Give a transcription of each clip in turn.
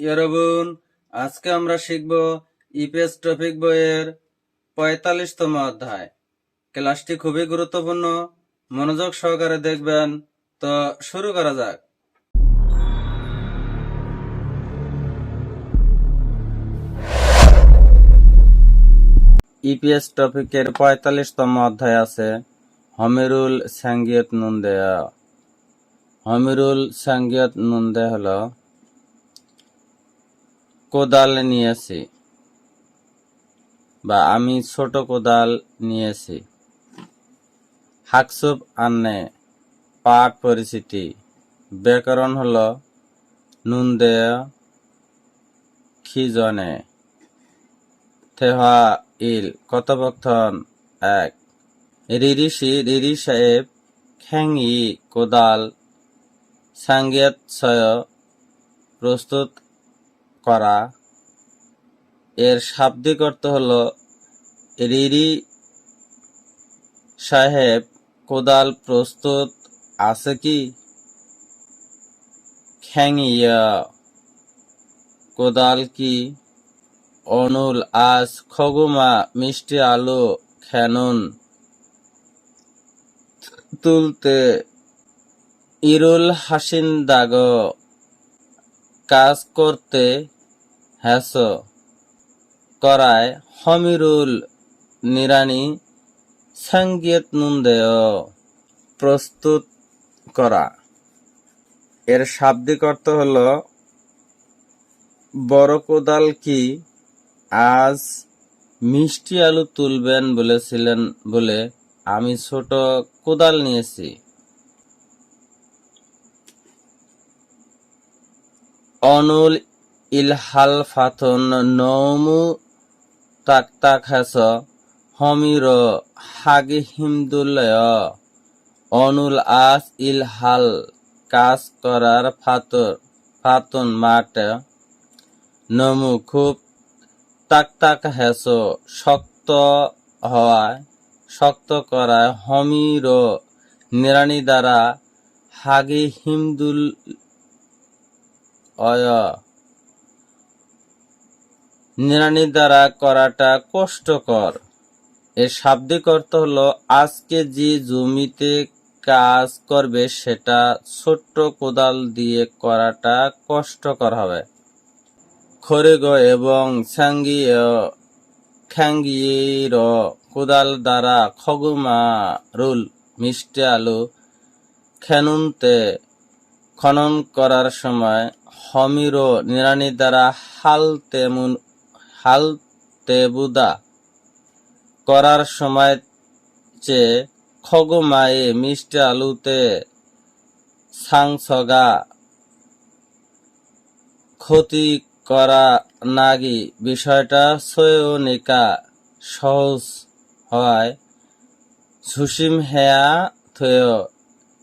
ইয়রবুন, আজকে আমরা শিখব ইপিএস টপিক বইয়ের পঁয়তাল্লিশতম অধ্যায়। ক্লাসটি খুবই গুরুত্বপূর্ণ, মনোযোগ সহকারে দেখবেন। তো শুরু করা যাক। ইপিএস টপিকের পঁয়তাল্লিশতম অধ্যায় আছে, হমিরুল সাঙ্গিয়ত নুনদেয়া হমিরুল সাঙ্গিয়ত নুনদে হলো কোদাল নিয়েছি বা আমি ছোট কোদাল নিয়েছি। হাকসুব আন্নে পাঠ পরিচিতি। ব্যাকরণ হলো নুনদেয় খিজনে থেহা ইল কথোপকথন এক। রিরিশি রিরি সাহেব খ্যাংই কোদাল সাঙ্গেত ছয় প্রস্তুত করা। এর শাব্দিক অর্থ হল, রিরি সাহেব, কোদাল প্রস্তুত আছে কি? খ্যাংইয়া কোদাল কি? অনুল, আজ খগুমা, মিষ্টি আলু খেনুন। তুলতে ইরুল হাসিন দাগ, কাজ করতে হ্যাস, করায় হমিরুল নিরানি সংগীত নুনদেয় প্রস্তুত করা। এর শাব্দিক অর্থ হল, বড় কোদাল কি আজ মিষ্টি আলু তুলবেন বলেছিলেন বলে আমি ছোট কোদাল নিয়েছি। অনুল নৌমু তাক তাক হাস হমির হাগি হিমদুলয় অনুল আস ইলহাল কাজ করার ফাতর, ফাতন মাঠ। নমু খুব তাক তাক হেস শক্ত হওয়ায়, শক্ত করায় হমির নিরানি দ্বারা হাগি হিমদুল অয়। নিরানি দ্বারা করাটা কষ্টকর। এর শাব্দিক অর্থ হলো, আজকে যে জমিতে কাজ করবে, সেটা ছোট্ট কোদাল দিয়ে করাটা কষ্টকর হবে। খরিগ এবং সাঙ্গি খ্যাঙ্গির কোদাল দ্বারা খগুমা রুল, মিষ্টি আলু খেনুনতে খনন করার সময় হমির নিরানি দ্বারা হাল তেমুন হাল তেবুদা করার সময় চেয়ে খগমায়ে মিষ্টি আলুতে সাংসগা ক্ষতি করা নাগি বিষয়টা সয়নিকা সহজ হওয়ায় সুসীম হেয়া থয়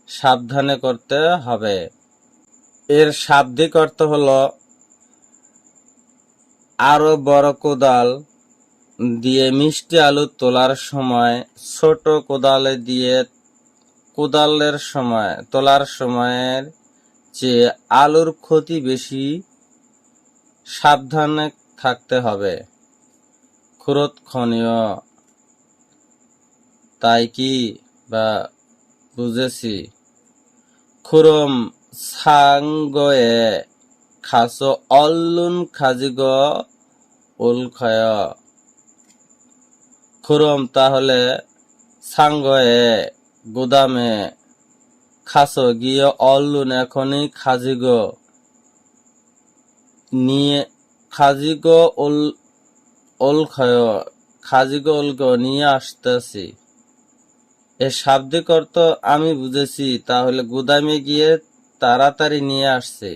সাবধানে করতে হবে। এর শাব্দিক অর্থ হলো আরও বড় কোদাল দিয়ে মিষ্টি আলু তোলার সময়, ছোট কোদালে দিয়ে কোদালের সময়, তোলার সময়ের চেয়ে আলুর ক্ষতি বেশি সাবধানে থাকতে হবে। ক্ষণীয়। তাই কি? বা বুঝেছি। খুরম সাঙ্গয়ে খাস অল্লুন খাজিগ উলখয়। খুরম তাহলে সাঙ্গয়ে গুদামে খাস গিয়ে অল্লুন এখনই খাজিগ। নিয়ে খাজিগ উল, উলখয়, খাজিগ উলগ নিয়ে আসতেছি। এর শাব্দিক অর্থ আমি বুঝেছি, তাহলে গুদামে গিয়ে তাড়াতাড়ি নিয়ে আসছে।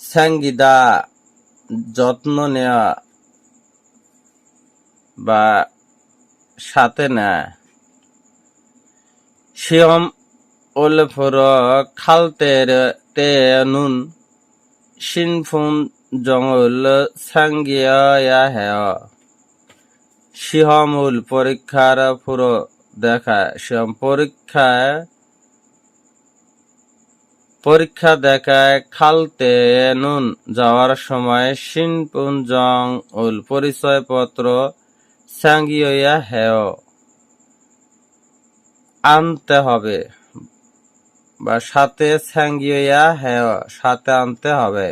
স্যাঙ্গিদা যত্ন নেওয়া বা সাথে নেয়। শিয়ম ওলফর খালতের তে নুন সিনফুন জঙ্গল সাঙ্গিয়া হ্যাঁ। শিহমূল পরীক্ষার পুরো দেখা পরীক্ষায়, পরীক্ষা দেখায় খালতে নুন যাওয়ার সময় সিনপুন জং উল পরিচয়পত্র সাঙ্গিয়া হেয়। আনতে হবে বা সাথে সাঙ্গিয়া হেয়, সাথে আনতে হবে।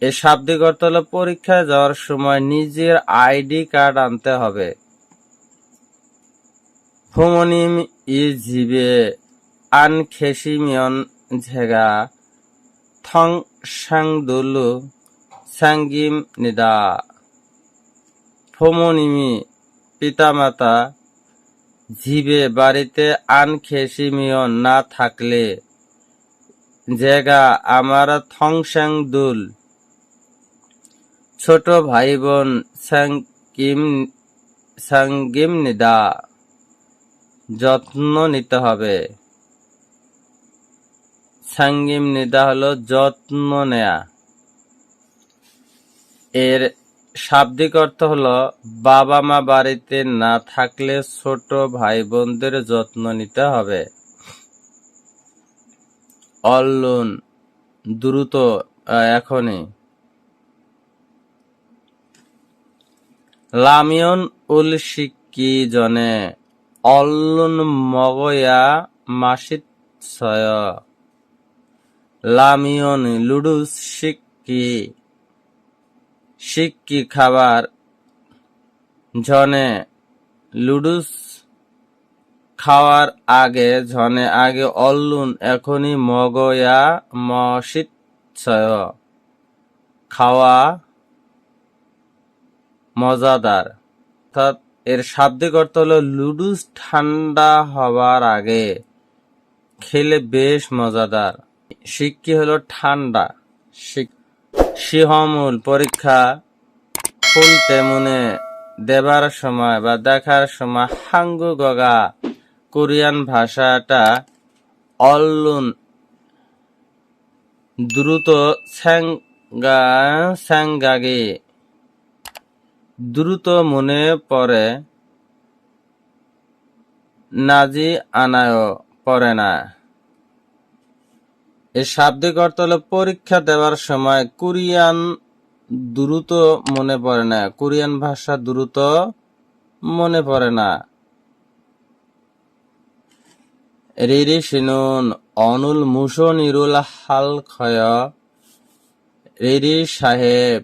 এই শাব্দিক অর্থ হলো পরীক্ষায় যাওয়ার সময় নিজের আইডি কার্ড আনতে হবে। ফুমনিম ই জিবে আন খেসিমিয়ন ঝেগা থং সাংদুলু সাঙ্গিম নিদা। ফমনিমি পিতামাতা জিবে বাড়িতে আন খেসিমিয়ন না থাকলে জেগা আমার থংসাং দুল। ছোট ভাই বোন সাংকিম সাঙ্গিম নিদা। যত্ন নিতে হবে। সাঙ্গিম নিদা হলো যত্ন নেয়া। এর শাব্দিক অর্থ হলো বাবা মা বাড়িতে না থাকলে ছোট ভাই বোনদের যত্ন নিতে হবে। অল্লুন, দ্রুত এখনই। লামিয়ন উল সিক্কি জনে অল্লুন মগয়া মাসিত ছয়। লামিয়ন লুডুস সিক্কি সিক্কি খাবার। ঝনে লুডুস খাওয়ার আগে, ঝনে আগে অল্লুন এখনই মগয়া মসিত খাওয়া মজাদার। অর্থাৎ এর শাব্দিক অর্থ হলো লুডুস ঠান্ডা হওয়ার আগে। খেলে বেশ মজাদার। সিক্কি হলো ঠান্ডা। সিহমূল পরীক্ষা খুলতে মনে দেবার সময় বা দেখার সময় হাঙ্গু গগা কোরিয়ান ভাষাটা অল্লুন দ্রুত স্যাঙ্গা স্যাঙ্গাগে দ্রুত মনে পড়ে, নাজি আনায় পড়ে না। এর শাব্দিক অর্থ হলো পরীক্ষা দেওয়ার সময় কোরিয়ান দ্রুত মনে পড়ে না, কোরিয়ান ভাষা দ্রুত মনে পড়ে না। রিরি সিনুন অনুল মুসন ইরুল হাল ক্ষয় রিরি সাহেব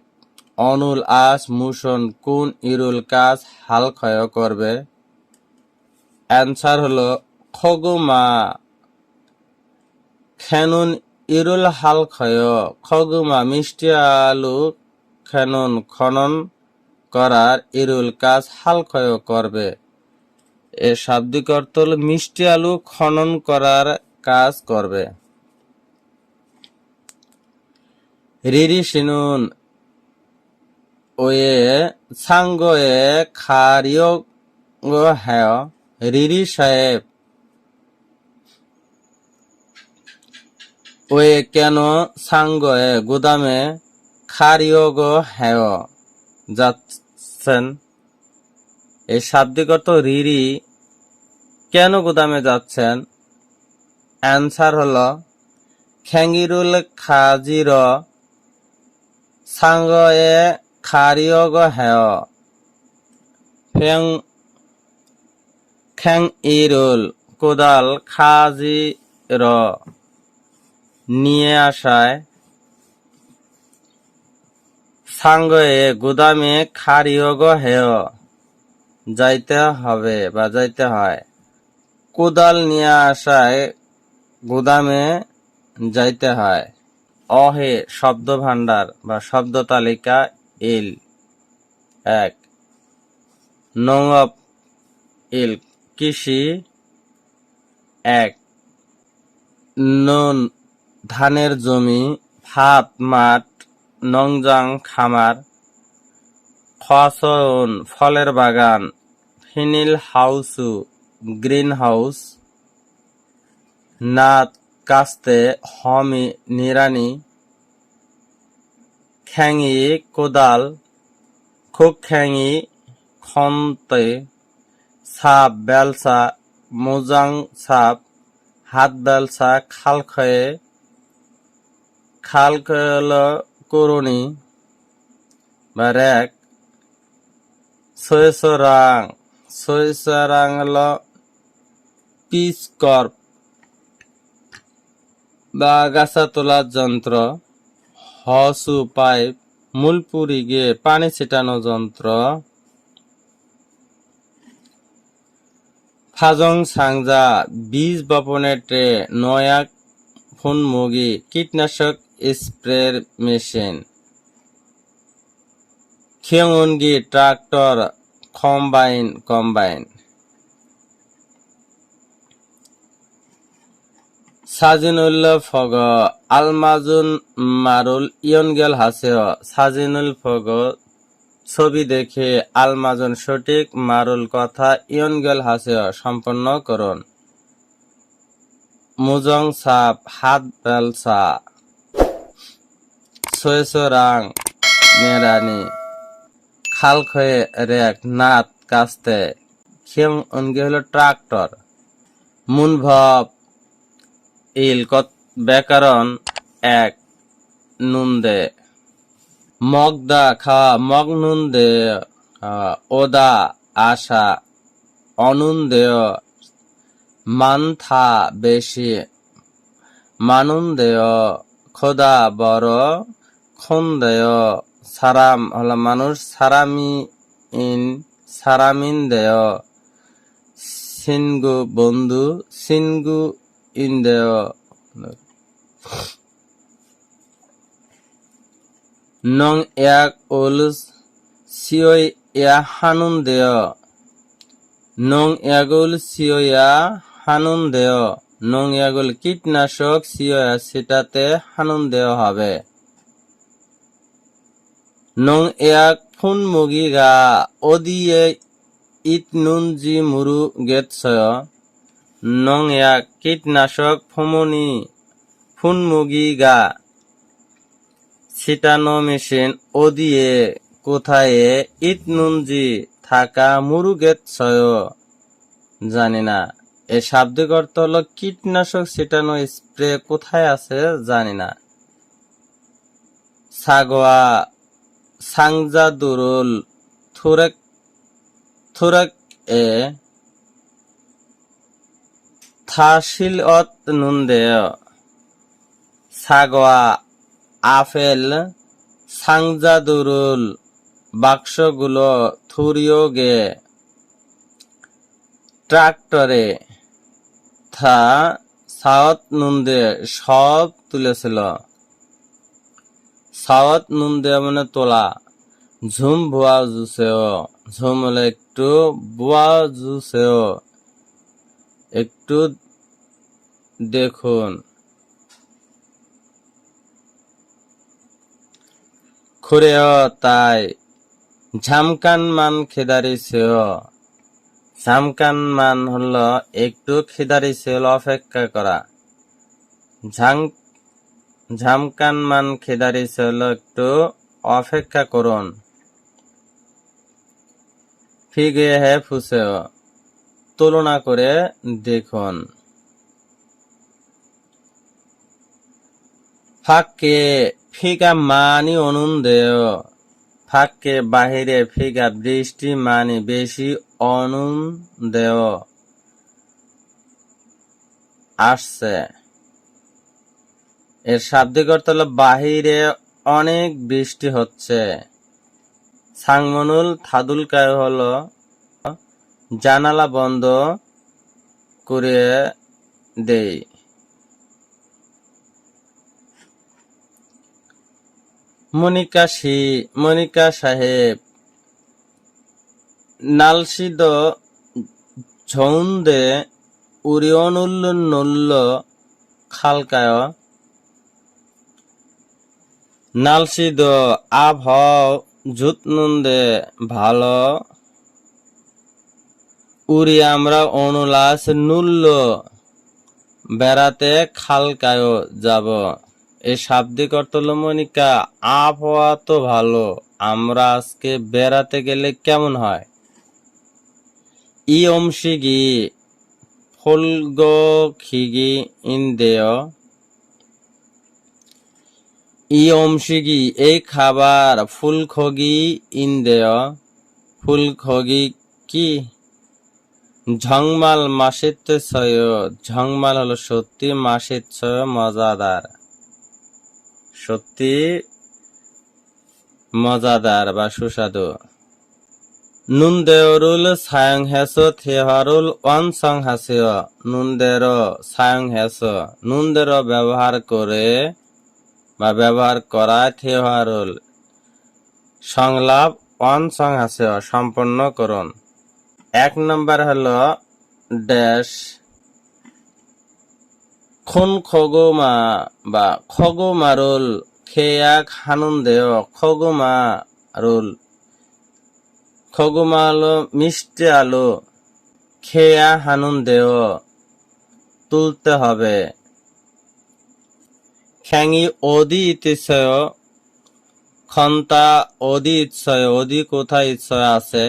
অনুল আস মুসন কোন, ইরুল কাজ হাল ক্ষয় করবে। অ্যান্সার হলো, খগুমা, খেনুন, ইরুল হাল ক্ষয়, খগুমা, মিষ্টি আলু, খেনুন, খনন করার ইরুল কাজ হাল ক্ষয় করবে। এর শাব্দিক অর্থ হল, মিষ্টি আলু খনন করার কাজ করবে। রিরি সিনুন ওয়ে সাঙ্গ এ খারিয় হ্যায় রিরি সাহেব। ওয়ে কেন সাঙ্গ এ গুদামে খারিয়োগ হ্যায় যাচ্ছেন? এই অর্থ রিরি, কেন গুদামে যাচ্ছেন? অ্যান্সার হলো খ্যাঙ্গিরুল খাজির সাঙ্গ খারিয়গ হেয় ফ্যাং খ্যাং ইরুল কোদাল খাজির নিয়ে আসায় সাঙ্গ এ গুদামে খারিয়গ হেয় যাইতে হবে বা যাইতে হয় কোদাল নিয়ে আসায় গুদামে যাইতে হয় অহে শব্দ ভান্ডার বা শব্দ তালিকা ইল এক। নঙপ ইল কৃষি, এক। নুন, ধানের জমি, ভাত, মাঠ, নংজাং, খামার। খসন ফলের বাগান, ফিনিল হাউসু গ্রিন হাউস নাত, কাস্তে, হমি, নিরানি। খ্যাঙি, কোদাল, খুক খ্যাঙি, খন্তে, সাপ, বেলসা, মোজাং সাপ, হাত বেলসা খাল খয়ে খাল হল করণী বা র্যাক সৈসরাং সৈসরাং হল পিস কর্প বা গাছা তোলার যন্ত্র হসু পাইপ মূলপুরি গিয়ে পানি ছিটানো যন্ত্র। ফাজং সাংজা বীজ বপনের ট্রে নয়াক ফুনমুগি কীটনাশক স্প্রের মেশিন। খিয়ংউনগি ট্রাক্টর কম্বাইন কম্বাইন। সাজিনুল ফগ, আলমাজুন মারুল ইয়নগেল হাসেহ। সাজিনুল ফগ, ছবি দেখে আলমাজন সঠিক, মারুল কথা ইয়নগেল হাসেহ, সম্পন্ন করুন। মুজং সাপ, হাত বেলসা সৈসরাং মেরানি খাল খয়ে রেক, নাত কাস্তে। খেম অনগে হলো ট্রাক্টর। মুনভব ইল ব্যাকরণ এক নুন দে মগদা খাওয়া মগ নুন দে আহ, ওদা আশা অনুন দেয় মানথা বেশি। মানুন দেয় খোদা বড়। খন দেয় সারাম হলো মানুষ সারামি ইন সারামিন দেয়। সিনগু বন্ধু সিনগু ইন দেয় নং এক ওল সিওই ইয়া হানুন দেয়। নং এগুল সিওয়া হানুন দেয়। নং এগুল কীটনাশক সিওয়া সেটাতে হানুন দেওয়া হবে। নং এক ফুন মুগি গা ওদিয়ে ইট নুন জি মুরু গেত নং এক কীটনাশক ফমনি ফুন মুগি গা, ছিটানো মেশিন ওদিয়ে কোথায় ইট নুনজি থাকা মুরুগেত ছয়? জানি না। এ শাব্দিক হলো কীটনাশক ছিটানো স্প্রে কোথায় আছে জানি না। সাগোয়া সাংজা দুরুল থুরেক থুরেক এ থাশিল অত নুনদে। সাগোয়া আপেল সাংজাদুরুল, বাক্সগুলো থুরিও গে। ট্রাক্টরে থা সাওয়াত নুন্দে সব তুলেছিল। সাওয়াত নুন্দে মানে তোলা। ঝুম ভুয়া জুসেও। ঝুম হলে একটু বুয়া জুসেও। একটু দেখুন। খুরেও তাই। ঝামকান মান খেদারি সেও। ঝামকান মান হল একটু খিদারি সেল অপেক্ষা করা। ঝামকান মান খেদারি সেল একটু অপেক্ষা করুন। ফিগে হে ফুসেও। তুলনা করে দেখুন। ফাঁকে ফিকা মানি অনুন্দেয় ফাঁকে বাহিরে ফিকা বৃষ্টি মানি বেশি অনুন্দেয় আসছে। এর শাব্দিক অর্থ হলো বাহিরে অনেক বৃষ্টি হচ্ছে। সাংমনুল থাদুলকায় হলো জানালা বন্ধ করে দেই। মনিকা সি মনিকা সাহেব, নালসিদ ঝৌন্দে উরিয়নুল্ল নল্ল খালকায়, নালসিদ আভ জুতনুন্দে ভালো উড়ি আমরা অনুলাস নুল্ল। বেড়াতে খালকায় যাব। এই শাব্দিক অর্থ হলো, মনিকা, আবহাওয়া তো ভালো, আমরা আজকে বেড়াতে গেলে কেমন হয়? ই অংশিগি ফুলগ খিগি ইন্দেয়। ই অংশিকি এই খাবার, ফুলখগি, ইন্দেয়। ফুলখগি কি? ঝংমাল মাসিত ছয়, ঝংমাল হলো সত্যি মাসিত ছয় মজাদার। সত্যি মজাদার বা সুস্বাদু। নুন দেওরুল সায়ং হেস, থেহারুল ওয়ান সং নুন দের সায়ং হেস। নুন দের ব্যবহার করে বা ব্যবহার করা থেহারুল। সংলাপ ওয়ান সং সম্পন্ন করুন। এক নম্বর হলো ড্যাশ, খুন খগোমা বা খগোমারুল, খেয়াক হানুন দেও খগোমারুল খগোমা আলো মিষ্টি আলু, খেয়া হানুন দেও তুলতে হবে। খ্যাঙি অদি ইতিশয় খন্তা অদি ইচ্ছয় অদি কোথায় ইচ্ছয় আছে?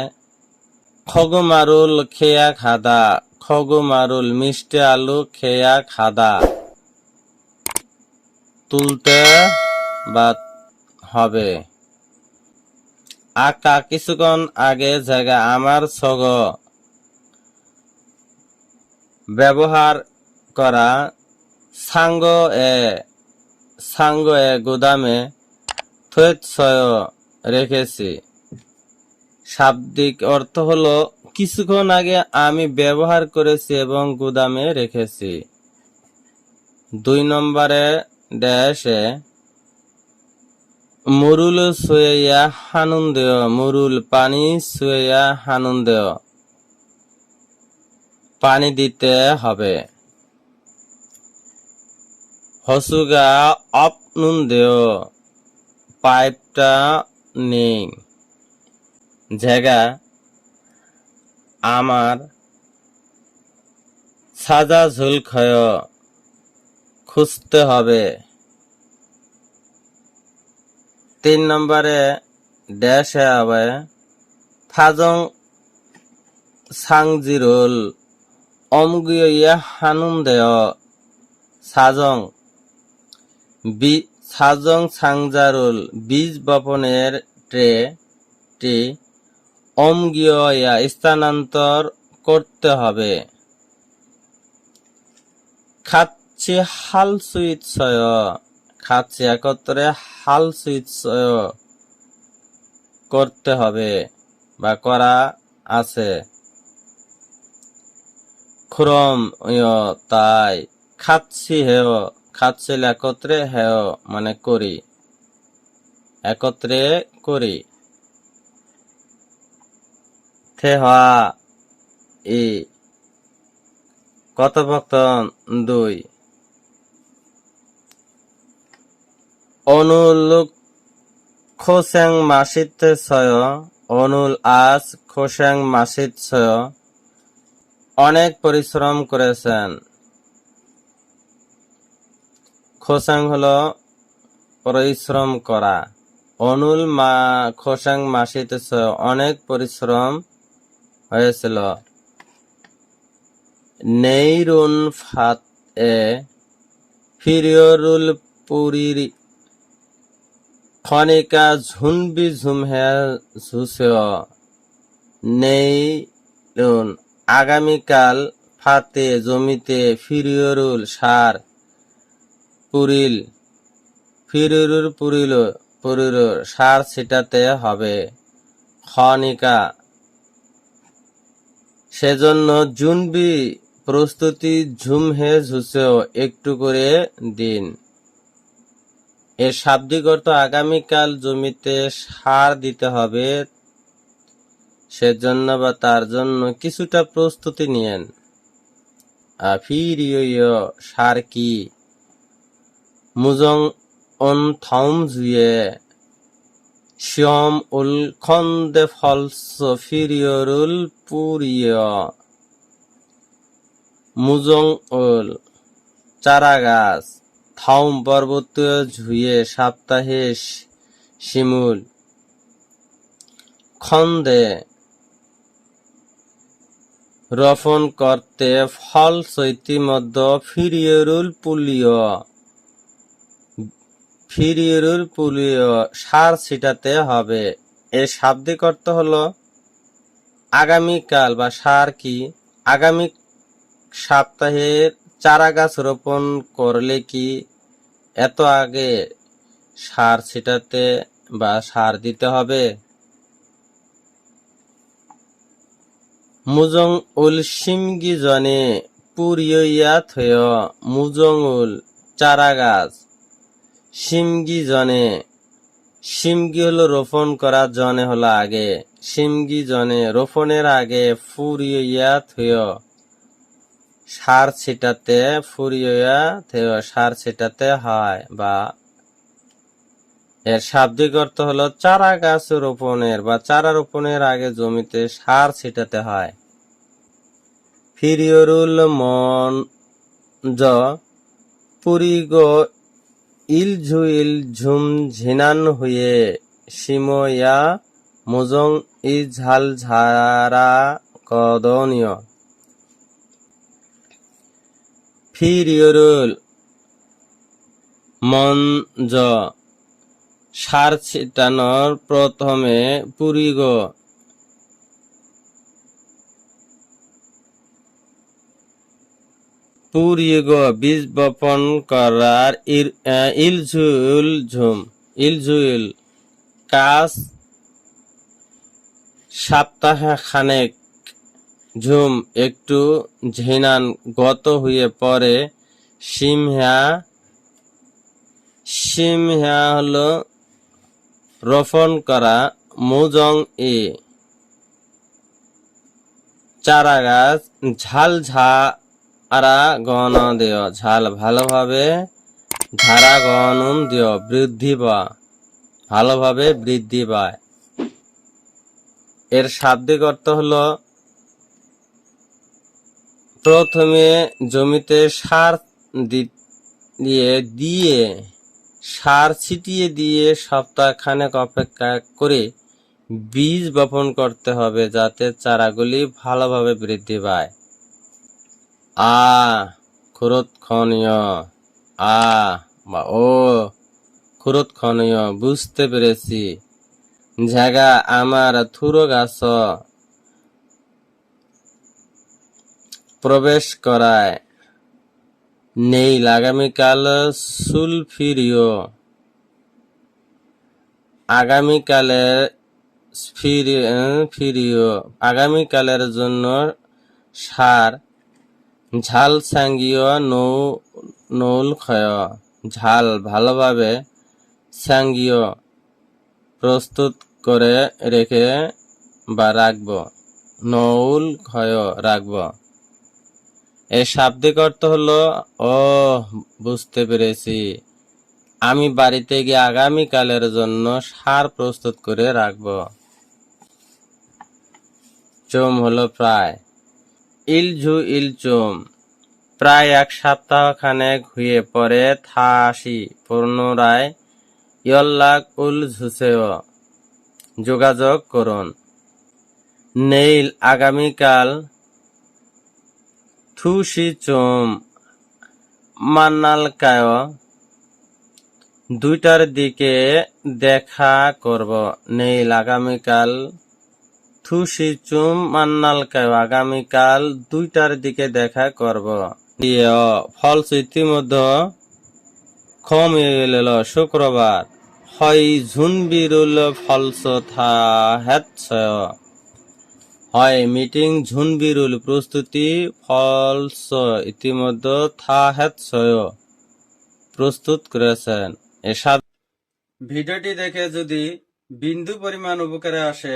খগমারুল খেয়া খাদা, খগমারুল মিষ্টি আলু খেয়া খাদা। তুলতে বা হবে। আকা কিছুক্ষণ আগে জায়গা আমার সগ ব্যবহার করা সাঙ্গ এ সাঙ্গ এ গুদামে থৈৎসয় রেখেছি। শাব্দিক অর্থ হলো, কিছুক্ষণ আগে আমি ব্যবহার করেছি এবং গুদামে রেখেছি। দুই নম্বরে ড্যাশে মুরুল সুয়েয়া হানুন দেয় মুরুল পানি সুয়েয়া হানুন দেয় পানি দিতে হবে। হসুগা অপ নুন দেয় পাইপটা নেই। জায়গা আমার সাজা ঝুল ক্ষয় খুঁজতে হবে। তিন নম্বরে ড্যাশে হবে ফাজং সাংজিরুল অমগুয়া হানুন দেয় সাজং। বি সাজং সাংজারুল বীজ বপনের ট্রে টি অমগিয়া স্থানান্তর করতে হবে। খাচ্ছি হাল সুইট সয় খাচ্ছি একত্রে হাল সুইট সয় করতে হবে বা করা আছে। খুরম তাই। খাচ্ছি হেয় খাচ্ছিল একত্রে হেও মানে করি। একত্রে করি। থেহা ই কথোপকথন দুই। অনুলুক মাসিত ছয়, অনুল আজ খোসেং মাসিত ছয়। অনেক পরিশ্রম করেছেন। খোসাং হলো পরিশ্রম করা। অনুল মা খোসাং মাসিতে অনেক পরিশ্রম হয়েছিল। নেইরুন ফাত এ ফিরিয়রুল পুরীর খনিকা ঝুনবি ঝুমহে ঝুসেও। নেইরুন আগামীকাল ফাতে জমিতে ফিরিয়রুল সার পুরিল ফিরিরুর পুরিল পুরিল সার ছিটাতে হবে। খনিকা সেজন্য জুনবি প্রস্তুতি ঝুমহে ঝুসেও একটু করে দিন। এর শাব্দিক অর্থ আগামীকাল জমিতে সার দিতে হবে, সেজন্য বা তার জন্য কিছুটা প্রস্তুতি নিয়েন। সার কি? মুজং অন থম জুয়ে শ্যাম উল খন্দে ফলস ফিরিয়রুল পুরিয়। মুজং উল চারা গাছ থাউম পর্বতীয় ঝুয়ে সাপ্তাহে শিমুল। খন্দে রোপণ করতে ফল চৈতি মধ্য ফিরিয়রুল পুলিয়। ফিরিয়রুল পুলিও সার ছিটাতে হবে। এর শাব্দিক অর্থ হলো, আগামীকাল বা সার কি? আগামী সপ্তাহের চারা গাছ রোপণ করলে কি এত আগে সার ছিটাতে বা সার দিতে হবে? মুজং উল সিমগি জনে পুরিয়া থয়, মুজং উল চারা গাছ সিমগি জনে সিমগি হলো রোপণ করা জনে হলো আগে সিমগি জনে রোপণের আগে ফুরিয়া থয় সার ছিটাতে ফুরিয়া থয় সার ছিটাতে হয় বা এর শাব্দিক অর্থ হলো চারা গাছ রোপণের বা চারা রোপণের আগে জমিতে সার ছিটাতে হয়। ফিরিয়রুল মন জ পুরিগ ইলঝুইল ঝুম ঝিনান হয়ে সিময়া মুজং ই ঝাল ঝারা কদনীয়। ফিরিয়রুল মঞ্জ সার ছিটানোর প্রথমে পুরিগ পুরিগ বীজ বপন করার ইলঝুল ঝুম, ইলঝুল কাজ সপ্তাহ খানেক ঝুম, একটু ঝিনান গত হয়ে পরে সিমহা সিমহা হলো রোপণ করা মুজং এ। চারা গাছ ঝাল ঝাড়া গণ দেয়, ঝাল ভালোভাবে ধারা গণন দিয়, বৃদ্ধি বা ভালোভাবে বৃদ্ধি পায়। এর শাব্দিক অর্থ হলো, প্রথমে জমিতে সার দিয়ে দিয়ে, সার ছিটিয়ে দিয়ে সপ্তাহ খানেক অপেক্ষা করে বীজ বপন করতে হবে যাতে চারাগুলি ভালোভাবে বৃদ্ধি পায়। আ খুরতক্ষণীয় আ বা ও খুরতক্ষণীয় বুঝতে পেরেছি। জায়গা আমার থুরো গাছ প্রবেশ করায়। নেই আগামীকাল সুলফিরিও। আগামীকালের ফিরি- ফিরিও। আগামীকালের জন্য সার ঝাল সাঙ্গীয় নৌ, নৌল ক্ষয়। ঝাল ভালোভাবে সাঙ্গীয় প্রস্তুত করে রেখে বা রাখব। নৌল ক্ষয় রাখব। এর শাব্দিক অর্থ হলো ও বুঝতে পেরেছি। আমি বাড়িতে গিয়ে আগামীকালের জন্য সার প্রস্তুত করে রাখব। চোম হলো প্রায়। ইলঝু ইলচুম। প্রায় এক সপ্তাহ খানেক হয়ে পরে থাসি পুনরায় ইয়ল্লাক উল ঝুসেও। যোগাযোগ করুন। নেইল, আগামীকাল থুসি চুম মান্নালকায় দুইটার দিকে দেখা করব। নেইল, আগামীকাল থুসি চুম মান্নালকায় আগামীকাল দুইটার দিকে দেখা করব। ফলস ইতিমধ্যে কমে গেল শুক্রবার। হয় ঝুনবিরুল ফলস থা হয় মিটিং ঝুনবিরুল প্রস্তুতি ফলস ইতিমধ্যে থা প্রস্তুত করেছেন এসব ভিডিওটি দেখে যদি বিন্দু পরিমাণ উপকারে আসে